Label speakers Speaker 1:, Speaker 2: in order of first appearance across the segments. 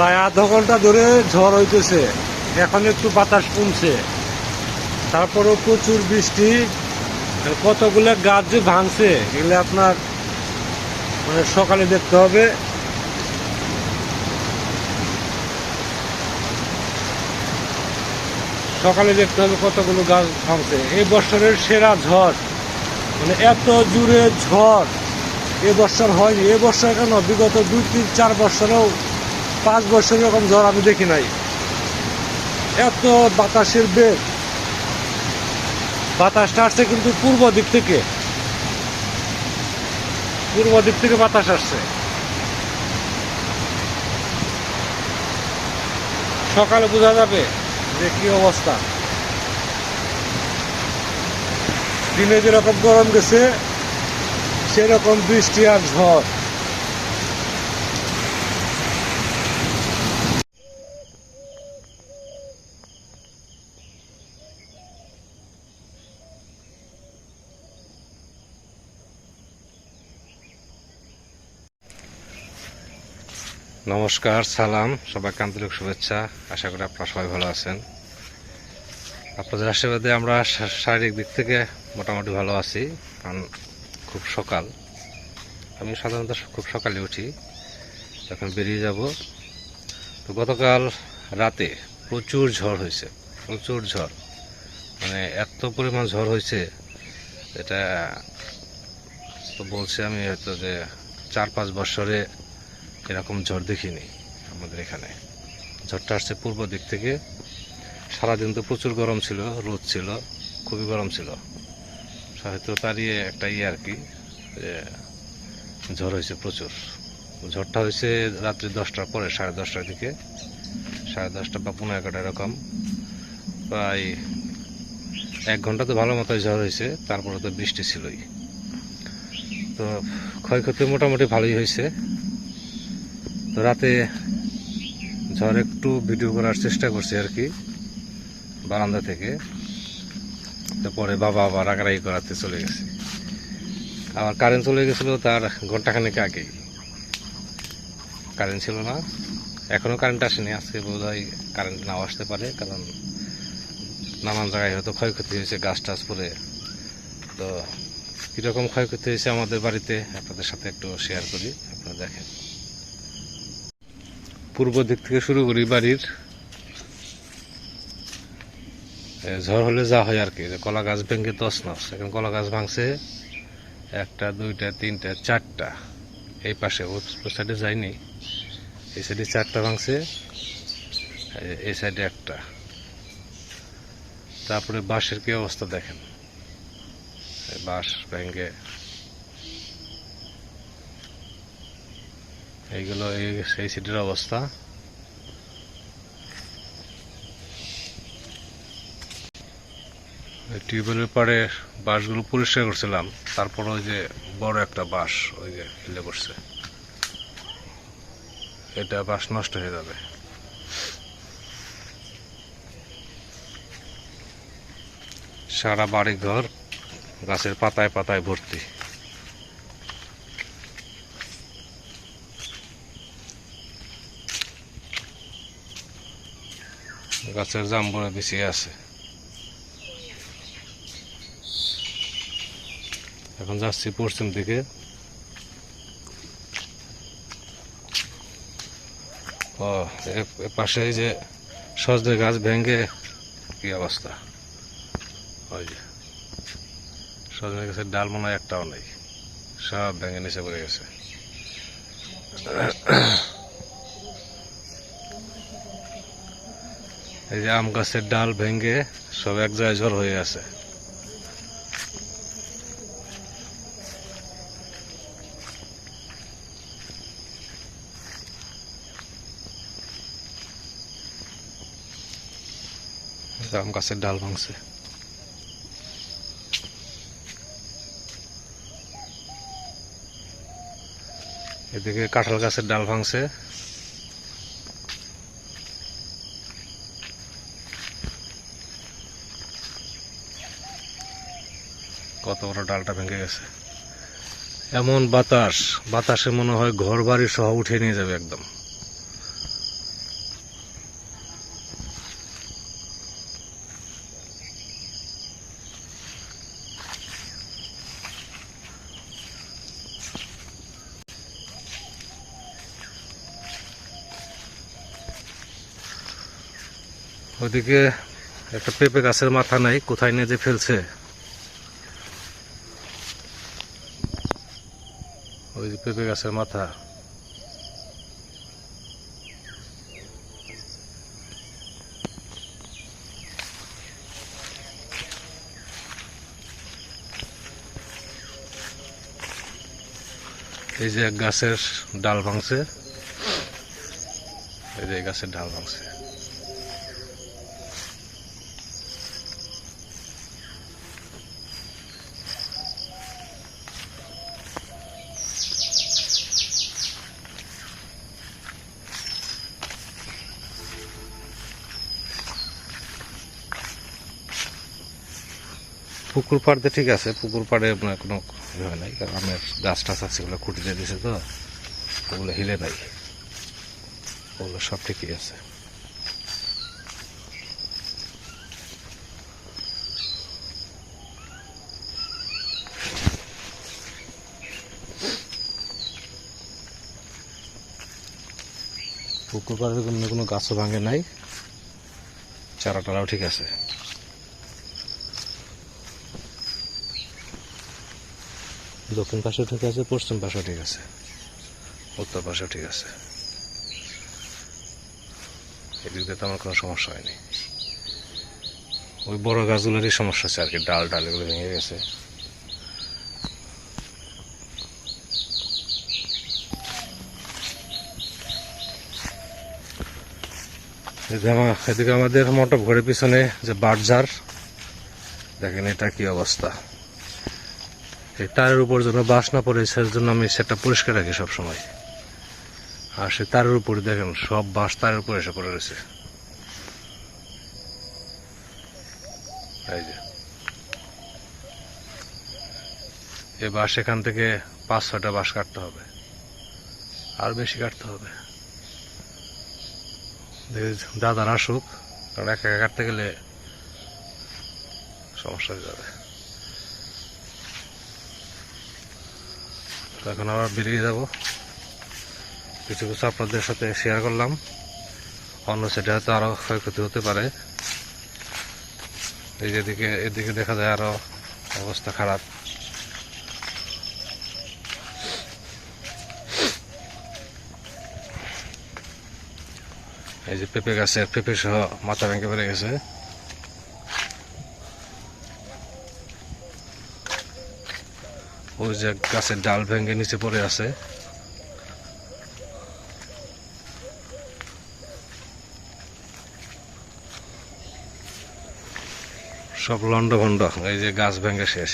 Speaker 1: প্রায় আধা ঘণ্টা ধরে ঝড় হইতেছে। এখন একটু বাতাস কমছে। তারপরেও প্রচুর বৃষ্টি। কতগুলো গাছ যে ভাঙছে, এগুলো আপনার মানে সকালে দেখতে হবে। সকালে দেখতে হবে কতগুলো গাছ ভাঙছে। এই বছরের সেরা ঝড় মানে এত জুড়ে ঝড়, এ বছর হয়নি। এ বছর কেন? বিগত দুই, তিন, চার বছরেও পাঁচ বছর এরকম ঝড় আমি দেখি নাই। এত বাতাসের বেগ। বাতাসটা আসছে কিন্তু পূর্ব দিক থেকে। পূর্ব দিক থেকে বাতাস আসছে। সকালে বোঝা যাবে যে কি অবস্থা। দিনে যেরকম গরম গেছে, সেরকম বৃষ্টি আর ঝড়। নমস্কার, সালাম, সবাইকে আন্তরিক শুভেচ্ছা। আশা করি আপনারা সবাই ভালো আছেন। আপনাদের আশীর্বাদে আমরা শারীরিক দিক থেকে মোটামুটি ভালো আছি। কারণ খুব সকাল। আমি সাধারণত খুব সকালে উঠি। এখন বেরিয়ে যাব, তো গতকাল রাতে প্রচুর ঝড় হয়েছে। প্রচুর ঝড়। মানে এত পরিমাণ ঝড় হয়েছে, এটা তো বলছি আমি হয়তো যে চার পাঁচ বছরে এরকম ঝড় দেখিনি আমাদের এখানে। ঝড়টা আসছে পূর্ব দিক থেকে। সারাদিন তো প্রচুর গরম ছিল, রোদ ছিল, খুবই গরম ছিল। হয়তো তারই একটা ইয়ে আর কি, যে ঝড় হয়েছে প্রচুর। ঝড়টা হয়েছে রাত্রি দশটার পরে, সাড়ে দশটার দিকে। সাড়ে দশটা বা পনেরো এগারোটা এরকম। প্রায় এক ঘণ্টা তো ভালো মতো ঝড় হয়েছে, তারপরে তো বৃষ্টি ছিলই। তো ক্ষয়ক্ষতি মোটামুটি ভালোই হয়েছে। রাতে ঝড় একটু ভিডিও করার চেষ্টা করছি আর কি, বারান্দা থেকে। পরে বাবা আবার রাগারাগি করাতে চলে গেছে। আবার কারেন্ট চলে গেছিল তার ঘন্টাখানেক আগেই। কারেন্ট ছিল না। এখনও কারেন্ট আসেনি, আজকে বোধ হয় কারেন্ট নাও আসতে পারে, কারণ নানান জায়গায় হয়তো ক্ষয়ক্ষতি হয়েছে, গাছ টাছ পরে তো কীরকম ক্ষয়ক্ষতি হয়েছে আমাদের বাড়িতে, আপনাদের সাথে একটু শেয়ার করি, আপনারা দেখেন। পূর্ব দিক থেকে শুরু করি বাড়ির। ঝড় হলে যা হয় আর কি। কলা গাছ ভেঙে তস নস এখন কলা গাছ ভাঙছে, একটা, দুইটা, তিনটা, চারটা। এই পাশে, ও সাইডে যায়নি। এই সাইডে চারটা ভাঙছে এই সাইডে একটা। তারপরে বাঁশের কি অবস্থা দেখেন? বাঁশ ভেঙে এইগুলো, এই সেই সিটির অবস্থা। টিউবওয়েলের পাড়ে বাঁশগুলো পরিষ্কার করছিলাম, তারপর ওই যে বড় একটা বাঁশ ওই যে হিলে করছে এটা বাঁশ নষ্ট হয়ে যাবে। সারা বাড়ি ঘর গাছের পাতায় পাতায় ভর্তি। গাছের জাম্বুরা বেশি আছে। এখন যাচ্ছি পশ্চিম দিকে। ও পাশে যে সজনে গাছ ভেঙে কি অবস্থা? ওই যে সজনে গাছের ডাল মনে হয় একটাও নেই। সব ভেঙে নিচে পড়ে গেছে। এই যে আম গাছের ডাল ভেঙে সব এক জায়গায় জল হয়ে আছে। আম গাছের ডাল ভাঙছে। এদিকে কাঁঠাল গাছের ডাল ভাঙছে। কত বড় ডালটা ভেঙে গেছে। এমন বাতাস, বাতাসে মনে হয় ঘর বাড়ি সহ উঠে নিয়ে যাবে একদম। ওদিকে একটা পেঁপে গাছের মাথা নাই, কোথায় নিয়ে যে ফেলছে ওই যে পেঁপে গাছের মাথা। এই যে গাছের ডাল ভাঙছে। এই যে গাছের ডাল ভাঙছে। পুকুর পাড়তে ঠিক আছে, পুকুর পাড়ে আপনার কোনো ইয়ে হয় নাই, কারণ আমের গাছ টাছ আছে, ওগুলো খুঁটি দিয়ে দিয়েছে তো, ওগুলো হিলে নাই। ওগুলো সব ঠিকই আছে। পুকুর পাড়ে কোনো কোনো গাছও ভাঙে নাই, চারা টারাও ঠিক আছে। দক্ষিণ পাশেও ঠিক আছে, পশ্চিম পাশেও ঠিক আছে। উত্তর পাশেও ঠিক আছে। এদিক দিয়ে তো আমার কোনো সমস্যা হয়নি। ওই বড় গাছগুলোরই সমস্যা আছে আর কি, ডাল ডাল এগুলো ভেঙে গেছে। এদিকে আমাদের মটক ঘরের পিছনে যে বাটজার দেখেন এটা কি অবস্থা। এই তারের উপর যেন বাস না পড়ে সেই জন্য আমি সেটা পরিষ্কার রাখি সব সময় আর সে তারের উপরে, দেখেন, সব বাঁশ তারের উপরে এসে পড়ে রয়েছে। যে। এই বাঁশ এখান থেকে পাঁচ ছটা বাঁশ কাটতে হবে। আর বেশি কাটতে হবে। দাদার আসুক, কারণ একা একা কাটতে গেলে সমস্যা হয়ে যাবে। তো এখন আবার বেরিয়ে যাব। কিছু কিছু আপনাদের সাথে শেয়ার করলাম। অন্য সেটা হয়তো আরও ক্ষয়ক্ষতি হতে পারে। এই যেদিকে এদিকে দেখা যায় আরও অবস্থা খারাপ। এই যে পেঁপে গাছের পেঁপে সহ মাথা ভেঙে বেড়ে গেছে। ওই যে গাছের ডাল ভেঙে নিচে পড়ে আছে। সব লন্ড ভন্ড এই যে গাছ ভেঙে শেষ।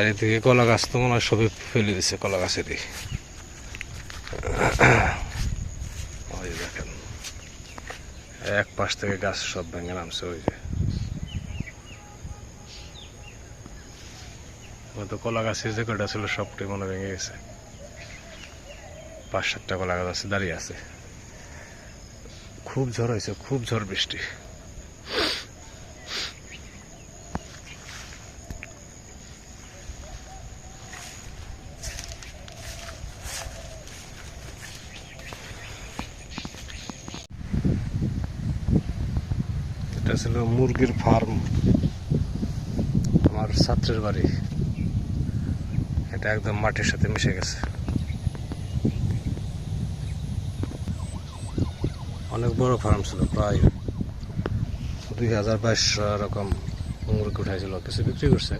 Speaker 1: আর এদিকে কলা গাছ তো মনে হয় সবই ফেলে দিছে, কলা গাছেরই ওই দেখেন, এক পাশ থেকে গাছ সব ভেঙে নামছে, ওই যে। তো কলা গাছের যে কটা ছিল সবটাই মনে ভেঙে গেছে। পাঁচ সাতটা কলা গাছ আছে, দাঁড়িয়ে আছে। খুব ঝড় হয়েছে, খুব ঝড় বৃষ্টি এটা ছিল মুরগির ফার্ম আমার ছাত্রের বাড়ি। এটা একদম মাটির সাথে মিশে গেছে। অনেক বড় ফার্ম ছিল, প্রায় দুই হাজার বাইশশো এরকম মুরগি উঠাইছিল, কিছু বিক্রি করছে।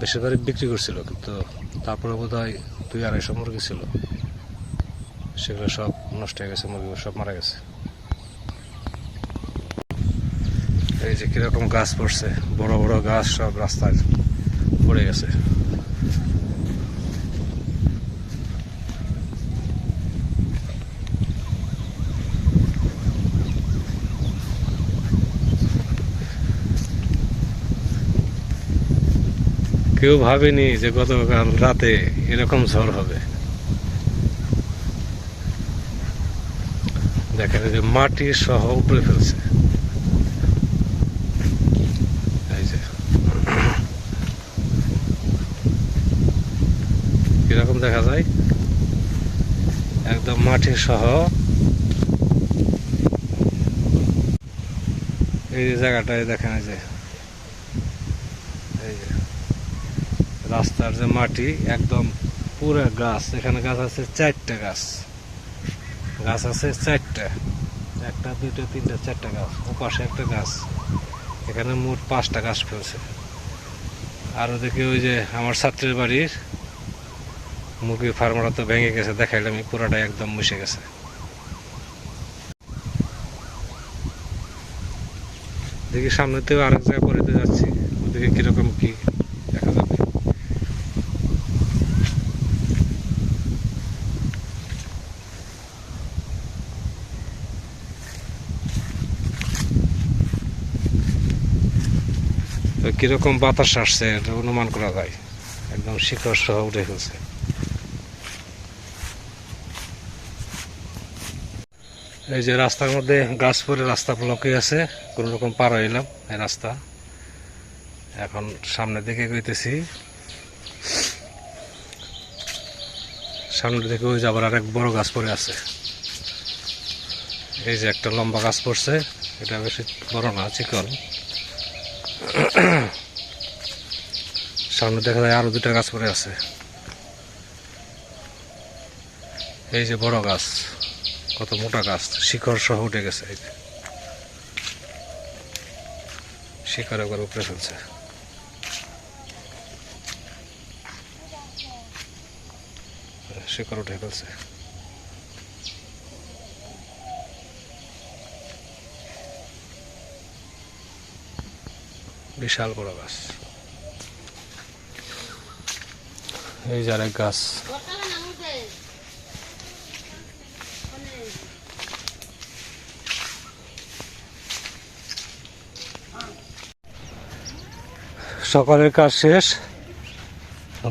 Speaker 1: বেশিরভাগই বিক্রি করছিল, কিন্তু তারপরে বোধ হয় দুই আড়াইশো মুরগি ছিল। সেগুলো সব নষ্ট হয়ে গেছে, মুরগিগুলো সব মারা গেছে। এই যে কীরকম গাছ পড়ছে, বড় বড় গাছ সব রাস্তায় পড়ে গেছে। কেউ ভাবেনি যে গতকাল রাতে এরকম ঝড় হবে। দেখেন যে মাটি সহ উপরে ফেলছে এই যে কীরকম দেখা যায়। একদম মাটি সহ। এই জায়গাটায় দেখেন যে। যে রাস্তার যে মাটি, একদম পুরো গাছ। এখানে গাছ আছে চারটা গাছ। গাছ আছে চারটা। একটা, দুইটা, তিনটা, চারটা গাছ। ও পাশে একটা গাছ। এখানে মোট পাঁচটা গাছ ফেলছে। আর ওদিকে ওই যে আমার ছাত্রের বাড়ির মুরগি ফার্মাররা তো ভেঙে গেছে, দেখাইলাম আমি পুরাটাই একদম মুছে গেছে। দেখি সামনেতেও আরেক জায়গায় পড়িতে যাচ্ছি, ওদিকে কীরকম কি দেখা যাবে। কীরকম বাতাস আসছে, এটা অনুমান করা যায়। একদম শিখর সহ উঠে ফেলছে। এই যে রাস্তার মধ্যে গাছ পরে রাস্তা ব্লকে আছে, কোন রকম পার হইলাম এই রাস্তা। এখন সামনের দিকে গইতেছি। সামনের দিকে ওই যাবার আরেক বড় গাছ পরে আছে। এই যে একটা লম্বা গাছ পড়ছে, এটা বেশি বড় না, চিকন। সামনে দেখা যায় আরও দুটা গাছ পরে আছে। এই যে বড় গাছ। কত মোটা গাছ শিকড় সহ উঠে গেছে শিকড় একবার উপরে ফেলছে। শিকড় উঠে ফেলছে। বিশাল বড় গাছ। এই যে আরেক গাছ। সকালের কাজ শেষ।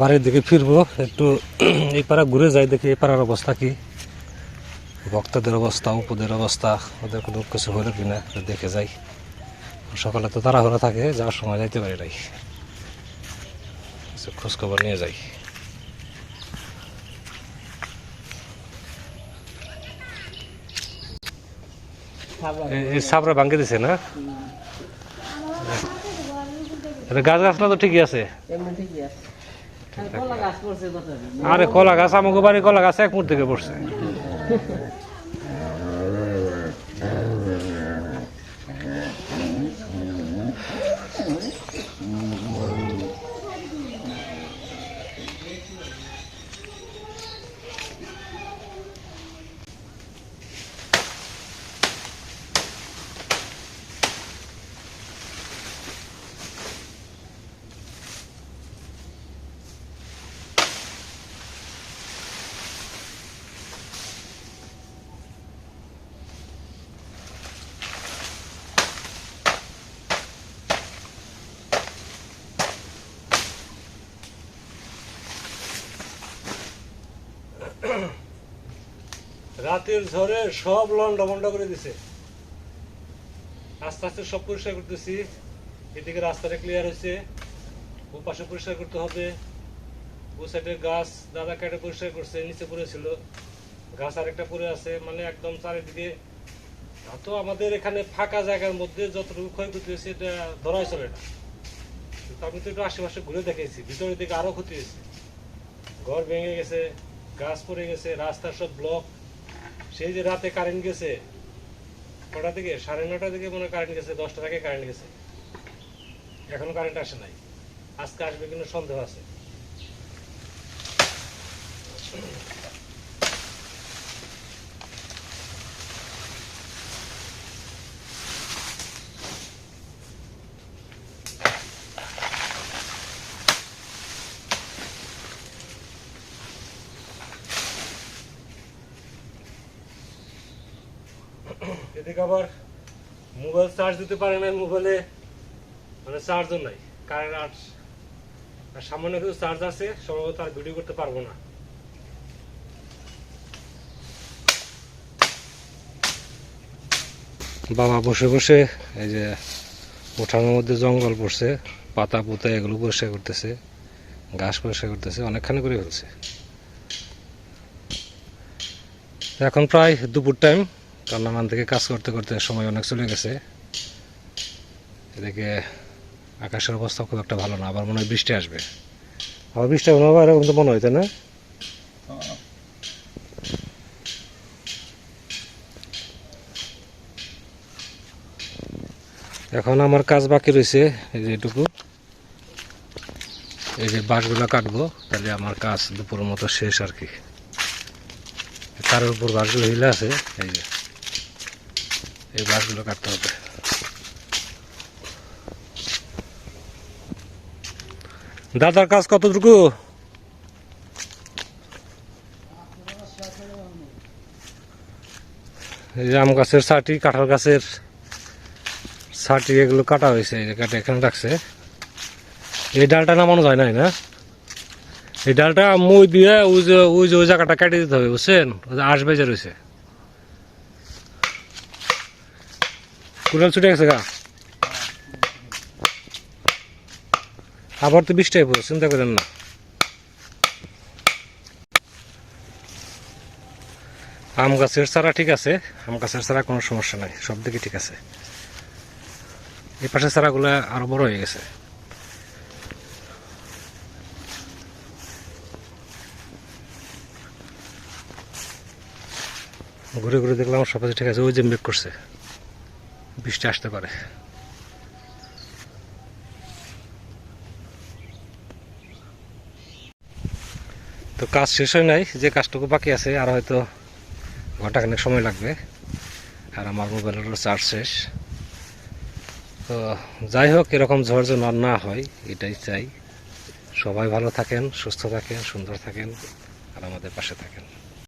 Speaker 1: বাড়ির দিকে ফিরবো, একটু এই পাড়া ঘুরে যাই, দেখি এই পাড়ার অবস্থা কি। ভক্তদের অবস্থা, উপদের অবস্থা, ওদের কোনো কিছু হলো কি না দেখে যাই। সকালে তো তারা তাড়াহুড়া থাকে, যাওয়ার সময় যাইতে পারি নাই। খোঁজখবর নিয়ে যাই। সাপড়া ভাঙ্গে দিছে না? গাছ গাছ না তো ঠিকই আছে?
Speaker 2: আর কলা গাছ
Speaker 1: আমাকে বাড়ি কলা গাছ এক মুঠ থেকে পড়ছে। রাতের ঝড়ে সব লন্ডা মন্ডা করে দিছে। আস্তে আস্তে সব পরিষ্কার করতেছি। এদিকে রাস্তাটা ক্লিয়ার হয়েছে। ও পাশে পরিষ্কার করতে হবে। ও সাইডে গাছ, দাদা কেটে পরিষ্কার করছে, নিচে পড়েছিল গাছ আরেকটা পড়ে আছে মানে একদম চারিদিকে। তো আমাদের এখানে ফাঁকা জায়গার মধ্যে যতটুকু ক্ষয়ক্ষতি হয়েছে, এটা ধরাই চলে না। আমি তো একটু আশেপাশে ঘুরে দেখেছি ভিতরের দিকে আরও ক্ষতি হয়েছে। ঘর ভেঙে গেছে, গাছ পড়ে গেছে, রাস্তা সব ব্লক সেই যে রাতে কারেন্ট গেছে, কটা থেকে? সাড়ে নটা থেকে মনে কারেন্ট গেছে, দশটা থেকে কারেন্ট গেছে। এখনও কারেন্ট আসে নাই। আজকে আসবে কিন্তু সন্দেহ আছে। আবার মোবাইল চার্জ দিতে পারে না মোবাইলে মানে চার্জও নাই কারেন্ট আর আর সামান্য কিছু চার্জ আছে সম্ভবত আর ভিডিও করতে পারব না। বাবা বসে বসে এই যে উঠানোর মধ্যে জঙ্গল পড়ছে, পাতা পুতা এগুলো পরিষ্কার করতেছে, ঘাস পরিষ্কার করতেছে, অনেকখানি করে ফেলছে। এখন প্রায় দুপুর টাইম আমার থেকে কাজ করতে করতে সময় অনেক চলে গেছে। এদিকে আকাশের অবস্থা খুব একটা ভালো না, আবার মনে হয় বৃষ্টি আসবে। আবার বৃষ্টি হবে আবার এরকম তো মনে হয়, তাই না? এখন আমার কাজ বাকি রয়েছে, এই যে এটুকু। এই যে বাঁশগুলো কাটবো, তাহলে আমার কাজ দুপুরের মতো শেষ আর কি। তার উপর বাঁশগুলো হিলে আছে, এই যে। এই বাঁশগুলো কাটতে হবে। দাদার কাজ কতটুকু? এই যে আম গাছের ছাটি, কাঁঠাল গাছের ছাটি, এগুলো কাটা হয়েছে, এই যে কাটা এখানে রাখছে। এই ডালটা নামানো যায় নাই না? এই ডালটা মই দিয়ে ওই যে ওই যে, ওই জায়গাটা কেটে দিতে হবে, বুঝছেন? ওই যে আশ বেজে রয়েছে। কুড়াল ছুটে গেছে গা। আবার তো বৃষ্টি আইব চিন্তা করেন না। আম গাছের চারা ঠিক আছে, আম গাছের চারা কোনো সমস্যা নাই, সব দিকে ঠিক আছে। এই পাশের চারাগুলো আরও বড় হয়ে গেছে। ঘুরে ঘুরে দেখলাম সব ঠিক আছে, ওই যে মেঘ করছে। বৃষ্টি আসতে পারে। তো কাজ শেষ হয় নাই, যে কাজটুকু বাকি আছে, আর হয়তো ঘন্টাখানেক সময় লাগবে, আর আমার মোবাইলেরও চার্জ শেষ। তো যাই হোক, এরকম ঝড় যেন না হয়, এটাই চাই। সবাই ভালো থাকেন, সুস্থ থাকেন, সুন্দর থাকেন, আর আমাদের পাশে থাকেন।